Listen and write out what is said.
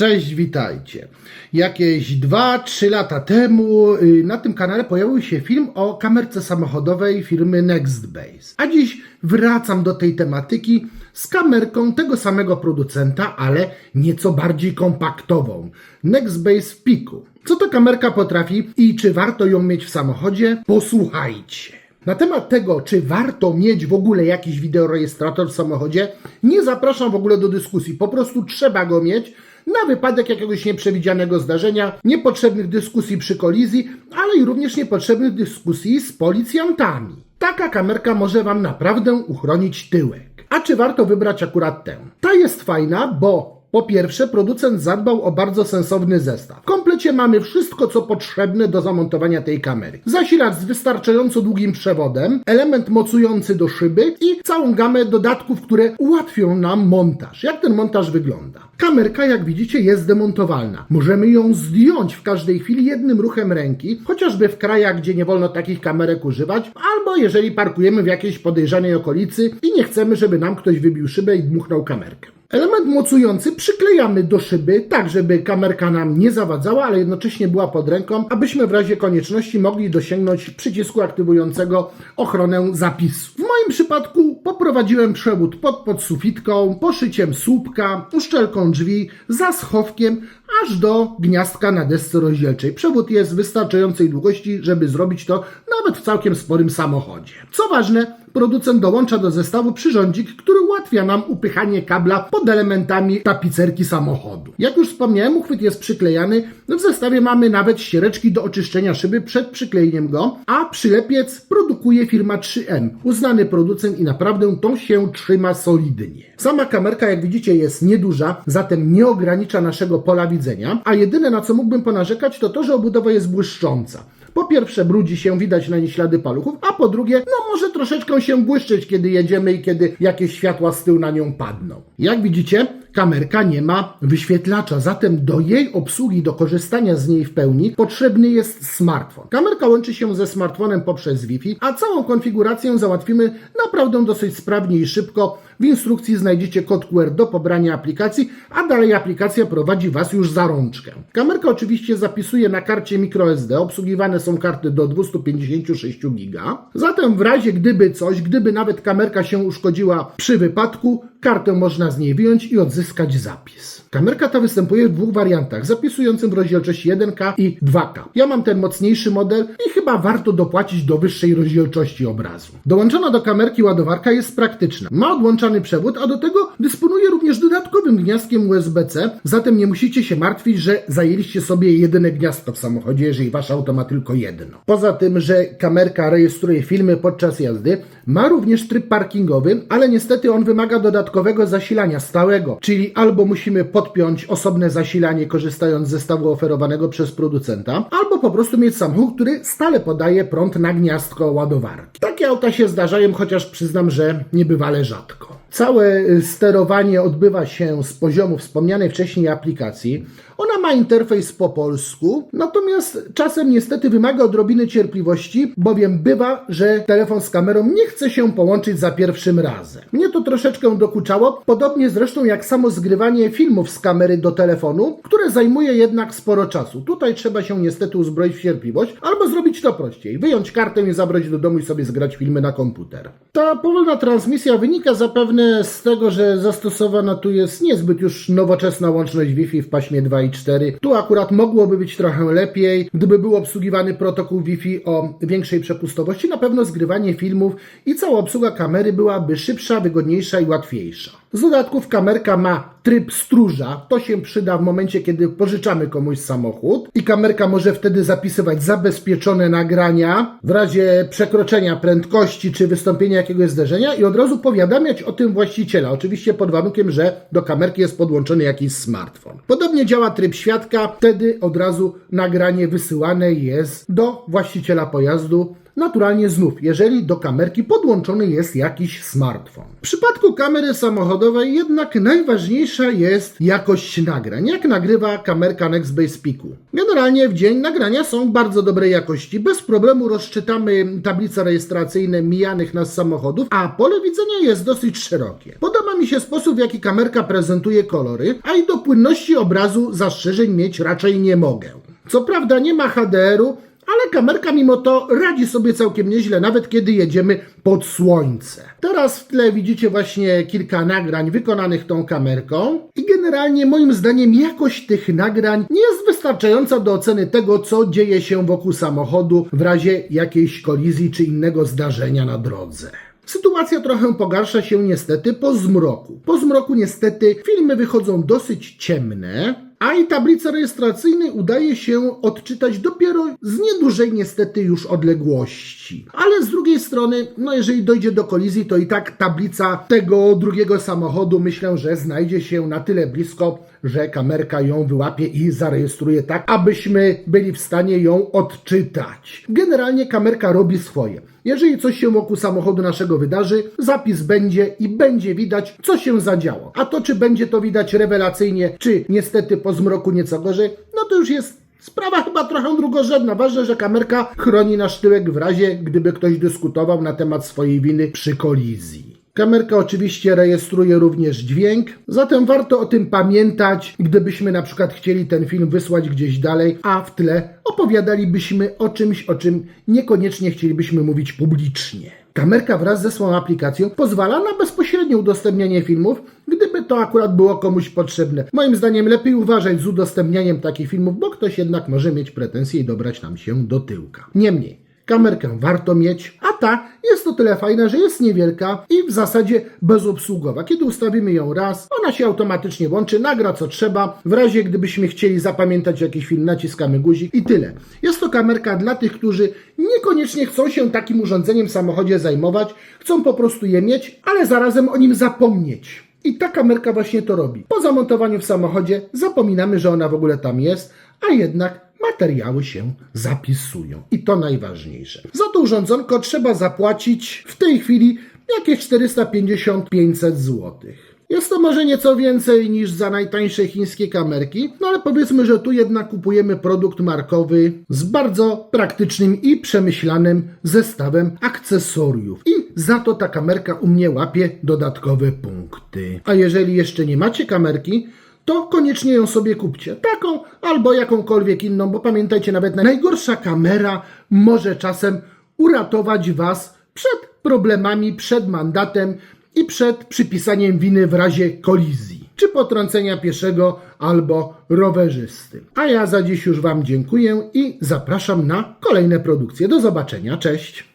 Cześć, witajcie. Jakieś 2-3 lata temu y, na tym kanale pojawił się film o kamerce samochodowej firmy Nextbase. A dziś wracam do tej tematyki z kamerką tego samego producenta, ale nieco bardziej kompaktową. Nextbase w piku. Co ta kamerka potrafi i czy warto ją mieć w samochodzie? Posłuchajcie. Na temat tego, czy warto mieć w ogóle jakiś wideorejestrator w samochodzie, nie zapraszam w ogóle do dyskusji. Po prostu trzeba go mieć na wypadek jakiegoś nieprzewidzianego zdarzenia, niepotrzebnych dyskusji przy kolizji, ale i również niepotrzebnych dyskusji z policjantami. Taka kamerka może Wam naprawdę uchronić tyłek. A czy warto wybrać akurat tę? Ta jest fajna, bo po pierwsze, producent zadbał o bardzo sensowny zestaw. W komplecie mamy wszystko, co potrzebne do zamontowania tej kamery. Zasilacz z wystarczająco długim przewodem, element mocujący do szyby i całą gamę dodatków, które ułatwią nam montaż. Jak ten montaż wygląda? Kamerka, jak widzicie, jest demontowalna. Możemy ją zdjąć w każdej chwili jednym ruchem ręki, chociażby w krajach, gdzie nie wolno takich kamerek używać, albo jeżeli parkujemy w jakiejś podejrzanej okolicy i nie chcemy, żeby nam ktoś wybił szybę i dmuchnął kamerkę. Element mocujący przyklejamy do szyby, tak żeby kamerka nam nie zawadzała, ale jednocześnie była pod ręką, abyśmy w razie konieczności mogli dosięgnąć przycisku aktywującego ochronę zapisu. W moim przypadku poprowadziłem przewód pod podsufitką, poszyciem słupka, uszczelką drzwi, za schowkiem, aż do gniazdka na desce rozdzielczej. Przewód jest wystarczającej długości, żeby zrobić to nawet w całkiem sporym samochodzie. Co ważne, producent dołącza do zestawu przyrządzik, który ułatwia nam upychanie kabla pod elementami tapicerki samochodu. Jak już wspomniałem, uchwyt jest przyklejany. W zestawie mamy nawet ściereczki do oczyszczenia szyby przed przyklejeniem go, a przylepiec produkuje firma 3M, uznany producent i naprawdę to się trzyma solidnie. Sama kamerka, jak widzicie, jest nieduża, zatem nie ogranicza naszego pola widzenia, a jedyne na co mógłbym ponarzekać to to, że obudowa jest błyszcząca. Po pierwsze, brudzi się, widać na niej ślady paluchów, a po drugie, no może troszeczkę się błyszczeć, kiedy jedziemy i kiedy jakieś światła z tyłu na nią padną. Jak widzicie, kamerka nie ma wyświetlacza, zatem do jej obsługi, do korzystania z niej w pełni potrzebny jest smartfon. Kamerka łączy się ze smartfonem poprzez Wi-Fi, a całą konfigurację załatwimy naprawdę dosyć sprawnie i szybko. W instrukcji znajdziecie kod QR do pobrania aplikacji, a dalej aplikacja prowadzi Was już za rączkę. Kamerka oczywiście zapisuje na karcie microSD, obsługiwane są karty do 256 GB. Zatem w razie gdyby coś, gdyby nawet kamerka się uszkodziła przy wypadku, kartę można z niej wyjąć i odzyskać zapis. Kamerka ta występuje w dwóch wariantach, zapisującym w rozdzielczości 1K i 2K. Ja mam ten mocniejszy model i chyba warto dopłacić do wyższej rozdzielczości obrazu. Dołączona do kamerki ładowarka jest praktyczna. Ma odłączany przewód, a do tego dysponuje również dodatkowym gniazdkiem USB-C, zatem nie musicie się martwić, że zajęliście sobie jedyne gniazdko w samochodzie, jeżeli wasz auto ma tylko jedno. Poza tym, że kamerka rejestruje filmy podczas jazdy, ma również tryb parkingowy, ale niestety on wymaga dodatkowego zasilania stałego, czyli albo musimy podpiąć osobne zasilanie korzystając z zestawu oferowanego przez producenta, albo po prostu mieć samochód, który stale podaje prąd na gniazdko ładowarki. Takie auta się zdarzają, chociaż przyznam, że niebywale rzadko. Całe y, sterowanie odbywa się z poziomu wspomnianej wcześniej aplikacji. Ona ma interfejs po polsku, natomiast czasem niestety wymaga odrobiny cierpliwości, bowiem bywa, że telefon z kamerą nie chce się połączyć za pierwszym razem. Mnie to troszeczkę dokuczało, podobnie zresztą jak samo zgrywanie filmów z kamery do telefonu, które zajmuje jednak sporo czasu. Tutaj trzeba się niestety uzbroić w cierpliwość, albo zrobić to prościej. Wyjąć kartę i zabrać do domu i sobie zgrać filmy na komputer. Ta powolna transmisja wynika zapewne z tego, że zastosowana tu jest niezbyt już nowoczesna łączność Wi-Fi w paśmie 2 i 4. Tu akurat mogłoby być trochę lepiej, gdyby był obsługiwany protokół Wi-Fi o większej przepustowości. Na pewno zgrywanie filmów i cała obsługa kamery byłaby szybsza, wygodniejsza i łatwiejsza. Z dodatków kamerka ma tryb stróża. To się przyda w momencie, kiedy pożyczamy komuś samochód i kamerka może wtedy zapisywać zabezpieczone nagrania w razie przekroczenia prędkości czy wystąpienia jakiegoś zderzenia i od razu powiadamiać o tym właściciela. Oczywiście pod warunkiem, że do kamerki jest podłączony jakiś smartfon. Podobnie działa tryb świadka. Wtedy od razu nagranie wysyłane jest do właściciela pojazdu Naturalnie znów, jeżeli do kamerki podłączony jest jakiś smartfon. W przypadku kamery samochodowej jednak najważniejsza jest jakość nagrań. Jak nagrywa kamerka Nextbase Piku? Generalnie w dzień nagrania są bardzo dobrej jakości. Bez problemu rozczytamy tablice rejestracyjne mijanych nas samochodów, a pole widzenia jest dosyć szerokie. Podoba mi się sposób, w jaki kamerka prezentuje kolory, a i do płynności obrazu zastrzeżeń mieć raczej nie mogę. Co prawda nie ma HDR-u, ale kamerka mimo to radzi sobie całkiem nieźle, nawet kiedy jedziemy pod słońce. Teraz w tle widzicie właśnie kilka nagrań wykonanych tą kamerką i generalnie moim zdaniem jakość tych nagrań nie jest wystarczająca do oceny tego, co dzieje się wokół samochodu w razie jakiejś kolizji czy innego zdarzenia na drodze. Sytuacja trochę pogarsza się niestety po zmroku. Po zmroku niestety filmy wychodzą dosyć ciemne, a i tablice rejestracyjnej udaje się odczytać dopiero z niedużej niestety już odległości. Ale z drugiej strony, no jeżeli dojdzie do kolizji, to i tak tablica tego drugiego samochodu myślę, że znajdzie się na tyle blisko, że kamerka ją wyłapie i zarejestruje tak, abyśmy byli w stanie ją odczytać. Generalnie kamerka robi swoje. Jeżeli coś się wokół samochodu naszego wydarzy, zapis będzie i będzie widać, co się zadziało. A to, czy będzie to widać rewelacyjnie, czy niestety po zmroku nieco gorzej, no to już jest sprawa chyba trochę drugorzędna. Ważne, że kamerka chroni nasz tyłek w razie, gdyby ktoś dyskutował na temat swojej winy przy kolizji. Kamerka oczywiście rejestruje również dźwięk, zatem warto o tym pamiętać, gdybyśmy na przykład chcieli ten film wysłać gdzieś dalej, a w tle opowiadalibyśmy o czymś, o czym niekoniecznie chcielibyśmy mówić publicznie. Kamerka wraz ze swoją aplikacją pozwala na bezpośrednie udostępnianie filmów, gdyby to akurat było komuś potrzebne. Moim zdaniem lepiej uważać z udostępnianiem takich filmów, bo ktoś jednak może mieć pretensje i dobrać nam się do tyłka. Niemniej, Kamerkę warto mieć, a ta jest o tyle fajna, że jest niewielka i w zasadzie bezobsługowa. Kiedy ustawimy ją raz, ona się automatycznie włączy, nagra co trzeba. W razie gdybyśmy chcieli zapamiętać jakiś film, naciskamy guzik i tyle. Jest to kamerka dla tych, którzy niekoniecznie chcą się takim urządzeniem w samochodzie zajmować, chcą po prostu je mieć, ale zarazem o nim zapomnieć. I ta kamerka właśnie to robi. Po zamontowaniu w samochodzie zapominamy, że ona w ogóle tam jest, a jednak materiały się zapisują. I to najważniejsze. Za to urządzonko trzeba zapłacić w tej chwili jakieś 450-500 zł. Jest to może nieco więcej niż za najtańsze chińskie kamerki, no ale powiedzmy, że tu jednak kupujemy produkt markowy z bardzo praktycznym i przemyślanym zestawem akcesoriów. I za to ta kamerka u mnie łapie dodatkowe punkty. A jeżeli jeszcze nie macie kamerki, to koniecznie ją sobie kupcie. Taką albo jakąkolwiek inną, bo pamiętajcie, nawet najgorsza kamera może czasem uratować Was przed problemami, przed mandatem i przed przypisaniem winy w razie kolizji, czy potrącenia pieszego albo rowerzysty. A ja za dziś już Wam dziękuję i zapraszam na kolejne produkcje. Do zobaczenia, cześć!